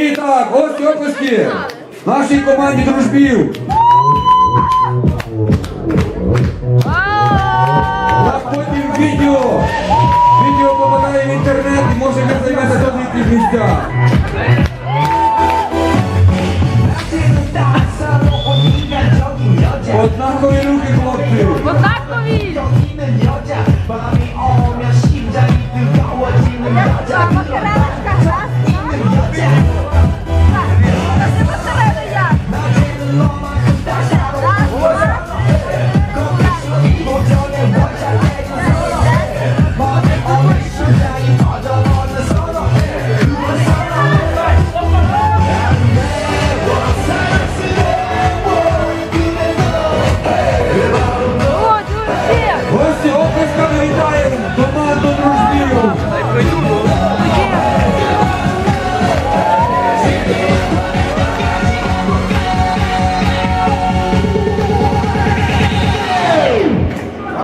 так, ось оплески нашій команді дружбів. А потім відео. Відео попадає в інтернет і може не займеться до їхніх